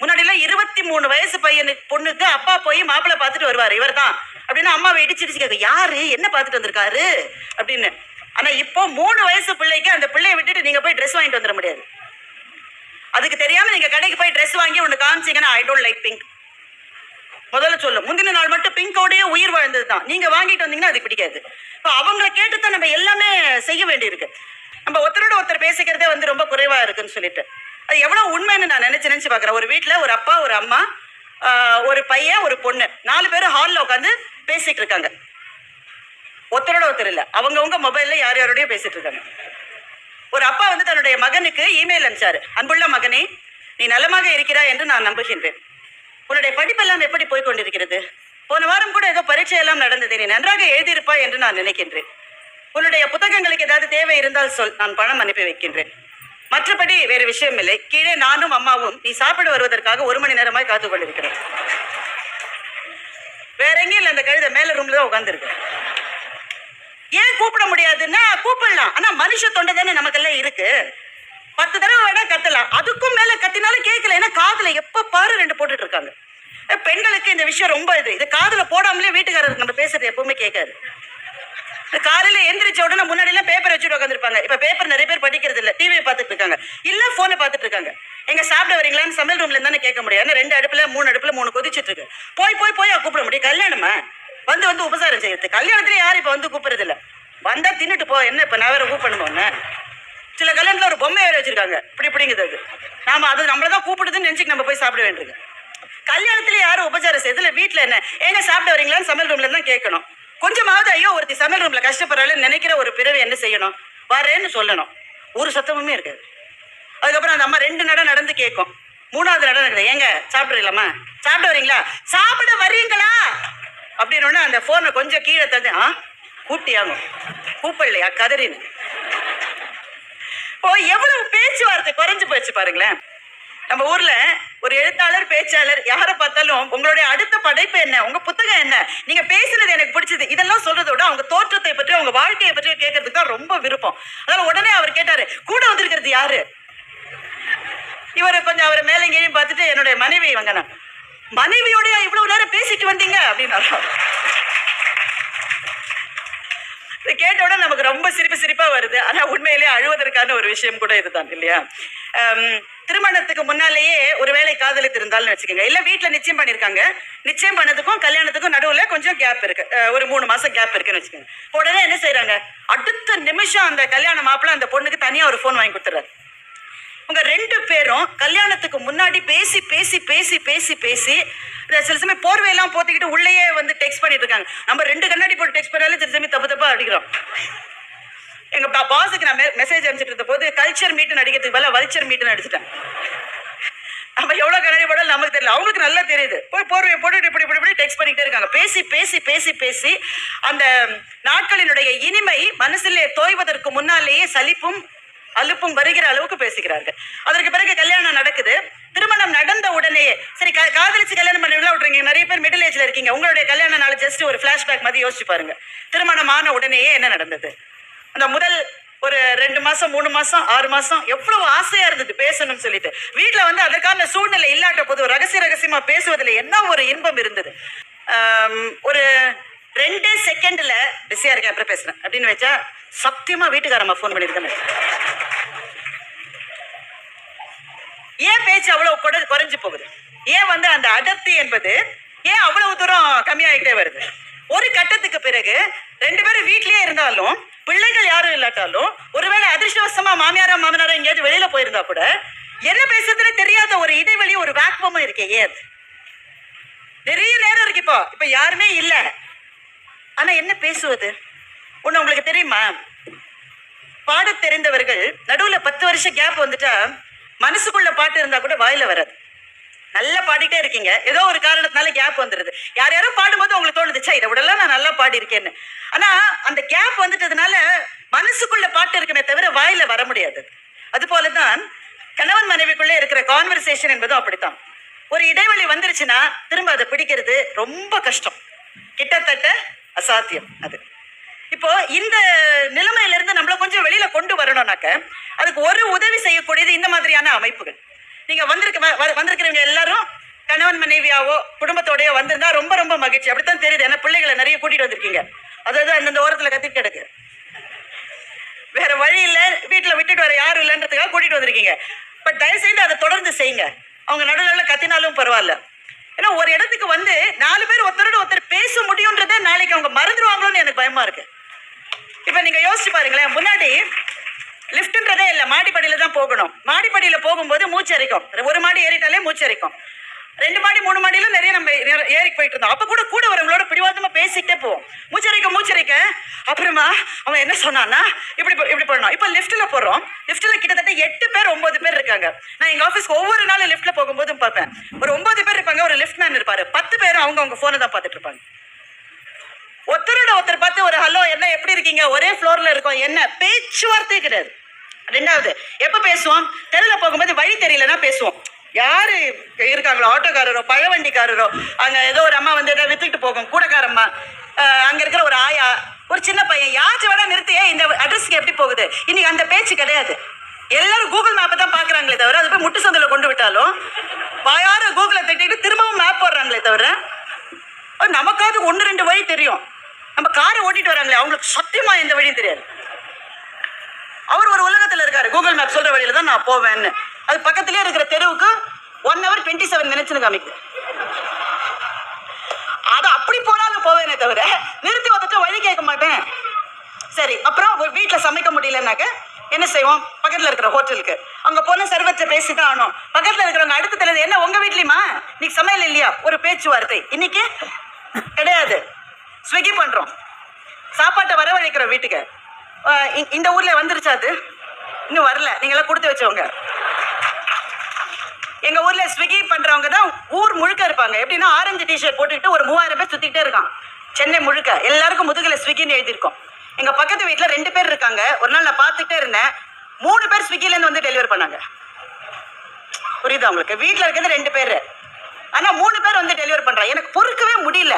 முன்னாடி எல்லாம் இருபத்தி மூணு வயசு பையனுக்கு பொண்ணுக்கு அப்பா போய் மாப்பிள்ளை பார்த்துட்டு வருவாரு இவர் தான் அப்படின்னு அம்மாவை இடிச்சிடிச்சு கேட்க யாரு? என்ன பார்த்துட்டு வந்திருக்காரு? அப்படின்னு. ஆனா இப்போ மூணு வயசு பிள்ளைக்கு அந்த பிள்ளைய விட்டுட்டு நீங்க போய் ட்ரெஸ் வாங்கிட்டு வந்துட முடியாது. அதுக்கு தெரியாம நீங்க கடைக்கு போய் ட்ரெஸ் வாங்கி ஒன்று காமிச்சீங்கன்னா ஐ டோன்ட் லைக் பிங்க் முதல்ல சொல்லு. முந்தின நாள் மட்டும் பிங்கோடய உயிர் வாழ்ந்தது தான் நீங்க வாங்கிட்டு வந்தீங்கன்னா அது பிடிக்காது. இப்போ அவங்கள கேட்டு தான் நம்ம எல்லாமே செய்ய வேண்டியிருக்கு. நம்ம ஒருத்தரோட ஒருத்தர் பேசிக்கிறதே வந்து ரொம்ப குறைவா இருக்குன்னு சொல்லிட்டு. அது எவ்வளவு உண்மைன்னு நான் நினைச்சு நினச்சி பார்க்குறேன். ஒரு வீட்டில் ஒரு அப்பா ஒரு அம்மா ஒரு பையன் ஒரு பொண்ணு. நாலு பேரும் ஹாலில் உட்காந்து பேசிட்டு இருக்காங்க. ஒருத்தரோட ஒருத்தர் இல்லை. அவங்கவுங்க மொபைலில் யார் யாரோடய பேசிட்டு இருக்காங்க. ஒரு அப்பா வந்து தன்னுடைய மகனுக்கு இமெயில் அனுப்பிச்சாரு. அன்புள்ள மகனே நீ நலமாக இருக்கிறாய் என்று நான் நம்புகின்றேன். உன்னுடைய படிப்பெல்லாம் எப்படி போய் கொண்டிருக்கிறது போன வாரம் கூட ஏதோ பரீட்சை எல்லாம் நடந்தது. நீ நன்றாக எழுதியிருப்பாய் என்று நான் நினைக்கின்றேன். உன்னுடைய புத்தகங்களுக்கு ஏதாவது தேவை இருந்தால் சொல். நான் பணம் அனுப்பி வைக்கின்றேன். மற்றபடி வேறு விஷயம் இல்லை. கீழே நானும் அம்மாவும் நீ சாப்பிட வருவதற்காக ஒரு மணி நேரமாய் காத்து கொண்டிருக்கிறேன். வேற எங்கேயும் இல்லை அந்த கழுதை மேல ரூம்ல தான் உட்காந்துருக்கு ஏன் கூப்பிட முடியாதுன்னா கூப்பிடலாம். ஆனா மனுஷ தொண்டை தானே நமக்கெல்லாம் இருக்கு. பத்து தடவை வேணா கத்தலாம். அதுக்கும் மேல கத்தினாலும் கேட்கல ஏன்னா காதுல எப்ப பாரு ரெண்டு போட்டுட்டு இருக்காங்க. பெண்களுக்கு இந்த விஷயம் ரொம்ப இது. இது காதுல போடாமலே வீட்டுக்காரருக்கு நம்ம பேசுறது எப்பவுமே கேட்காது. காலையில எந்திரிச்ச உடனே முன்னாடி எல்லாம் பேப்பர் வச்சுட்டு உட்காந்துருப்பாங்க இப்ப பேப்பர் நிறைய பேர் படிக்கிறது இல்ல. டிவியை பார்த்துட்டு இருக்காங்க. இல்ல போனை பார்த்துட்டு இருக்காங்க. எங்க சாப்பிட வரீங்களான்னு சமையல் ரூம்ல இருந்தானே கேட்க முடியாது. ஏன்னா ரெண்டு அடுப்புல மூணு அடுப்புல மூணு கொதிச்சிட்டு இருக்கு. போய் போய் போய் கூப்பிட முடியும். கல்யாணமா? வந்து வந்து உபசாரம் செய்யறது. கல்யாணத்துல யாரும் இப்ப வந்து கூப்பிடுறது இல்ல. வந்தா தின்னுட்டு போ. என்ன இப்ப நான் வேற கூப்பிடணுமோன்னு சில கல்யாணத்துல ஒரு பொம்மை வேற வச்சிருக்காங்க. இப்படி இப்படிங்குது அது. நாம அது நம்மள தான் கூப்பிடுதுன்னு நினைச்சு நம்ம போய் சாப்பிட வேண்டியிருக்கு கல்யாணத்துல யாரும் உபச்சாரம் செய்யறதுல வீட்டுல என்ன? ஏங்க சாப்பிட வரீங்களான்னு சமையல் ரூம்ல தான் கேட்கணும். கொஞ்சமாவது ஐயோ ஒருத்தி சமையல் ரூம்ல கஷ்டப்படுறாள் நினைக்கிற ஒரு பிறவி என்ன செய்யணும்? வரேன்னு சொல்லணும். ஒரு சத்தமுமே இருக்காது. அதுக்கப்புறம் அந்த அம்மா ரெண்டு நட நடந்து கேட்கும். மூணாவது நட நடக்குது. ஏங்க சாப்பிடுறீங்களாம்மா? சாப்பிட வரீங்களா? சாப்பிட வரீங்களா அப்படின்னு அந்த போனை கொஞ்சம் கீழே தந்து ஆ கூப்பிட்டியாங்க கூப்பிடலையா? கதறின்னு இப்போ எவ்வளவு பேச்சுவார்த்தை குறைஞ்சு போச்சு பாருங்களேன். நம்ம ஊர்ல ஒரு எழுத்தாளர் பேச்சாளர் யாரை பார்த்தாலும் உங்களுடைய அடுத்த படைப்பு என்ன? உங்க புத்தகம் என்ன? நீங்க பேசுனது எனக்கு பிடிச்சது. இதெல்லாம் சொல்றதை விட அவங்க தோற்றத்தை பற்றி அவங்க வாழ்க்கையை பற்றி கேட்கறதுக்கு தான் ரொம்ப விருப்பம். அதனால உடனே அவர் கேட்டாரு கூட வந்திருக்கிறது யாரு? இவரை கொஞ்சம் அவரை மேலே எங்கேயும் பார்த்துட்டு என்னுடைய மனைவி இவங்க நான் மனைவியோடய இவ்வளவு நேரம் பேசிட்டு வந்தீங்க? அப்படின்னாரு இதை நமக்கு ரொம்ப சிரிப்பு சிரிப்பா வருது. ஆனா உண்மையிலேயே அழுவதற்கான ஒரு விஷயம் கூட இதுதான் இல்லையா? திருமணத்துக்கு முன்னாலேயே ஒருவேளை இருந்தாலும் வச்சுக்கோங்க. இல்ல வீட்டுல நிச்சயம் பண்ணிருக்காங்க. நிச்சயம் பண்ணதுக்கும் கல்யாணத்துக்கும் நடுவுல கொஞ்சம் கேப் இருக்கு. ஒரு மூணு மாசம் கேப் இருக்குன்னு வச்சுக்கோங்க. உடனே என்ன செய்யறாங்க அடுத்த நிமிஷம் அந்த கல்யாண மாப்பிள்ள அந்த பொண்ணுக்கு தனியா ஒரு ஃபோன் வாங்கி கொடுத்துறாரு உங்க ரெண்டு பேரும் கல்யாணத்துக்கு முன்னாடி பேசி பேசி பேசி பேசி பேசி சில சமயம் போர்வையெல்லாம் போத்திக்கிட்டு உள்ளேயே வந்து டெக்ஸ்ட் பண்ணிட்டு இருக்காங்க. நம்ம ரெண்டு கண்ணாடி போட்டு டெக்ஸ்ட் பண்ணாலே சில சமயம் தப்பு தப்பா அடிக்கிறோம். எங்க பாஸுக்கு நான் மெசேஜ் அனுப்பிச்சிட்டு இருந்த போது கல்ச்சர் மீட் நடிக்கிறதுக்கு பதிலாக வல்ச்சர் மீட்னு அடிச்சிட்டேன் நம்ம எவ்வளவு கண்ணாடி போடாலும் நமக்கு தெரியல. அவங்களுக்கு நல்லா தெரியுது. போய் போர்வையை போட்டு இப்படி இப்படி இப்படி டெக்ஸ்ட் பண்ணிக்கிட்டே இருக்காங்க. பேசி பேசி பேசி பேசி அந்த நாட்களினுடைய இனிமை மனசிலே தோய்வதற்கு முன்னாலேயே சலிப்பும் அலுப்பும் வருகிற அளவுக்கு பேசுகிறார்கள். அதற்கு பிறகு கல்யாணம் நடக்குது. திருமணம் நடந்த உடனேயே சரி கா- காதலிச்சு கல்யாணம் பண்ணி விழா விட்றீங்க நிறைய பேர் மிடில் ஏஜ்ல இருக்கீங்க. உங்களுடைய கல்யாண நாள் ஜஸ்ட் ஒரு ஃபிளாஷ்பேக் மாதிரி யோசிச்சு பாருங்க. திருமணமான உடனேயே என்ன நடந்தது? அந்த முதல் ஒரு ரெண்டு மாசம் மூணு மாசம் ஆறு மாசம் எவ்வளவு ஆசையா இருந்தது பேசணும்னு சொல்லிட்டு. வீட்டுல வந்து அதற்கான சூழ்நிலை இல்லாட்ட போது ரகசிய ரகசியமா பேசுவதில் என்ன ஒரு இன்பம் இருந்தது? ஒரு ரெண்டு செகண்ட்ல பிஸியா இருக்கேன் அப்புறம் பேசுறேன் அப்படின்னு வச்சா சத்தியமா வீட்டுக்காரம்மா ஃபோன் பண்ணிருக்கேன் ஏன் பேச்சு அவ்வளவு குறை குறைஞ்சு போகுது? ஏன் வந்து அந்த அடர்த்தி என்பது ஏன் அவ்வளவு தூரம் கம்மியாயிட்டே வருது? ஒரு கட்டத்துக்கு பிறகு ரெண்டு பேரும் வீட்லயே இருந்தாலும் பிள்ளைகள் யாரும் இல்லாட்டாலும் ஒருவேளை அதிர்ஷ்டவசமா மாமியாரா மாமனாரா எங்கேயாவது வெளியில போயிருந்தா கூட என்ன பேசுறதுன்னு தெரியாத ஒரு இடைவெளி ஒரு வேக்குவமும் இருக்கே. ஏன்? அது? நிறைய நேரம் இருக்கு இப்போ. இப்ப யாருமே இல்ல. ஆனா என்ன பேசுவது? ஒண்ணு உங்களுக்கு தெரியுமா? பாட தெரிந்தவர்கள் நடுவுல பத்து வருஷம் கேப் வந்துட்டா மனசுக்குள்ள பாட்டு இருந்தா கூட வாயில வராது. நல்லா பாடிட்டே இருக்கீங்க. ஏதோ ஒரு காரணத்தினால கேப் வந்துருது. யார் யாரோ பாடும்போது உங்களுக்கு தோணுது இதை விடலாம். பாடி இருக்கேன்னு ஆனா அந்த கேப் வந்துட்டதுனால மனசுக்குள்ள பாட்டு இருக்குமே தவிர வாயில வர முடியாது. அது போலதான் கணவன் மனைவிக்குள்ள இருக்கிற கான்வர்சேஷன் என்பதும் அப்படித்தான். ஒரு இடைவெளி வந்துருச்சுன்னா திரும்ப அதை பிடிக்கிறது ரொம்ப கஷ்டம். கிட்டத்தட்ட அசாத்தியம் அது. இப்போ இந்த நிலைமையில இருந்து நம்மள கொஞ்சம் வெளியில கொண்டு வரணும்னாக்க அதுக்கு ஒரு உதவி செய்யக்கூடியது இந்த மாதிரியான அமைப்புகள். நீங்க வந்திருக்க வந்திருக்கிறவங்க எல்லாரும் கணவன் மனைவியாவோ குடும்பத்தோடயோ வந்திருந்தா ரொம்ப ரொம்ப மகிழ்ச்சி. அப்படித்தான் தெரியுது. ஏன்னா பிள்ளைகளை நிறைய கூட்டிட்டு வந்திருக்கீங்க. அதாவது அந்தந்த ஓரத்துல கத்திட்டு கிடக்கு. வேற வழி இல்லை. வீட்டுல விட்டுட்டு வர யாரும் இல்லைன்றதுக்காக கூட்டிட்டு வந்திருக்கீங்க. பட் தயவு செய்து அதை தொடர்ந்து செய்யுங்க. அவங்க நடுவில் கத்தினாலும் பரவாயில்ல. ஏன்னா ஒரு இடத்துக்கு வந்து நாலு பேர் ஒருத்தரோட ஒருத்தர் பேச முடியுன்றதே நாளைக்கு அவங்க மறந்துடுவாங்களோன்னு எனக்கு பயமா இருக்கு. இப்ப நீங்க யோசிச்சு பாருங்களேன். முன்னாடி லிஃப்ட்ன்றதே இல்லை. மாடிப்படியில தான் போகணும். மாடிப்படியில போகும்போது மூச்சரிக்கும். ஒரு மாடி ஏறிட்டாலே மூச்சரிக்கும். ரெண்டு மாடி மூணு மாடியில நிறைய நம்ம ஏற- ஏறி போயிட்டு இருந்தோம் அப்ப கூட கூட வரவங்களோட பிடிவாதமா பேசிக்கிட்டே போவோம். மூச்சரிக்க மூச்சரிக்க. அப்புறமா அவன் என்ன சொன்னான்னா இப்படி இப்படி பண்ணோம் இப்ப லிஃப்ட்ல போறோம். லிஃப்ட்ல கிட்டத்தட்ட எட்டு பேர் ஒன்பது பேர் இருக்காங்க. நான் எங்க ஆஃபீஸ்க்கு ஒவ்வொரு நாளும் லிஃப்ட்ல போகும்போதும் பார்ப்பேன். ஒரு ஒன்பது பேர் இருப்பாங்க ஒரு லிஃப்ட் மேன் இருப்பாரு. பத்து பேரும் அவங்க அவங்க போனை தான் பார்த்துட்டு இருப்பாங்க. ஒருத்தரோட ஒருத்தர் பார்த்து ஒரு ஹலோ என்ன எப்படி இருக்கீங்க? ஒரே ஃப்ளோர்ல இருக்கோம். என்ன? பேச்சுவார்த்தை கிடையாது. ரெண்டாவது எப்ப பேசுவோம்? தெருவில் போகும்போது வழி தெரியலன்னா பேசுவோம். யாரு இருக்காங்களோ ஆட்டோக்காரரோ பழவண்டிக்காரரோ அங்க ஏதோ ஒரு அம்மா வந்து ஏதோ வித்துக்கிட்டு போகும் கூடக்காரம்மா அங்கே அங்க இருக்கிற ஒரு ஆயா ஒரு சின்ன பையன் யாச்சும் வேணா நிறுத்தியே இந்த அட்ரஸ்க்கு எப்படி போகுது? இன்னைக்கு அந்த பேச்சு கிடையாது. எல்லாரும் கூகுள் மேப்பை தான் பாக்குறாங்களே தவிர அது போய் முட்டு சந்தில கொண்டு விட்டாலும் வாயார கூகுளை தட்டிட்டு திரும்பவும் மேப் போடுறாங்களே தவிர நமக்காவது ஒன்று ரெண்டு வழி தெரியும். நம்ம காரை ஓட்டிட்டு வராங்களே அவங்களுக்கு சத்தியமா எந்த வழியும் தெரியாது. அவர் ஒரு உலகத்தில் இருக்காரு. கூகுள் மேப் சொல்ற வழியில தான் நான் போவேன்னு. அது பக்கத்திலே இருக்கிற தெருவுக்கு ஒன் ஹவர் டுவெண்ட்டி செவன் மினிட்ஸ்னு காமிக்குது அது அப்படி போனாலும் போவேனே தவிர நிறுத்தி வந்துட்டு வழி கேட்க மாட்டேன். சரி அப்புறம் ஒரு வீட்டில் சமைக்க முடியலனாக்க என்ன செய்வோம்? பக்கத்தில் இருக்கிற ஹோட்டலுக்கு. அங்கே போன சர்வத்தை பேசி தான் ஆகணும். பக்கத்தில் இருக்கிறவங்க அடுத்த தலைவர் என்ன உங்கள் வீட்லையுமா? இன்னைக்கு சமையல் இல்லையா? ஒரு பேச்சுவார்த்தை. இன்னைக்கு கிடையாது. ஸ்விக்கி பண்ணுறோம் சாப்பாட்டை வரவழைக்கிறோம் வீட்டுக்கு. இந்த ஊரில் வந்துருச்சா அது? இன்னும் வரல. நீங்களாம் கொடுத்து வச்சவங்க. எங்க ஊர்ல ஸ்விக்கி பண்றவங்க தான் ஊர் முழுக்க இருப்பாங்க. எப்படின்னா ஆரஞ்சு டிஷர்ட் போட்டுக்கிட்டு ஒரு மூவாயிரம் பேர் சுத்திக்கிட்டே இருக்கான் சென்னை முழுக்க. எல்லாருக்கும் முதுகுல ஸ்விக்கின்னு எழுதியிருக்கோம். எங்க பக்கத்து வீட்டுல ரெண்டு பேர் இருக்காங்க. ஒரு நாள் நான் பார்த்துட்டே இருந்தேன். மூணு பேர் ஸ்விக்கில இருந்து வந்து டெலிவரி பண்ணாங்க. புரியுதா உங்களுக்கு? வீட்டுல இருக்கிறது ரெண்டு பேர். ஆனா மூணு பேர் வந்து டெலிவரி பண்றாங்க. எனக்கு பொறுக்கவே முடியல.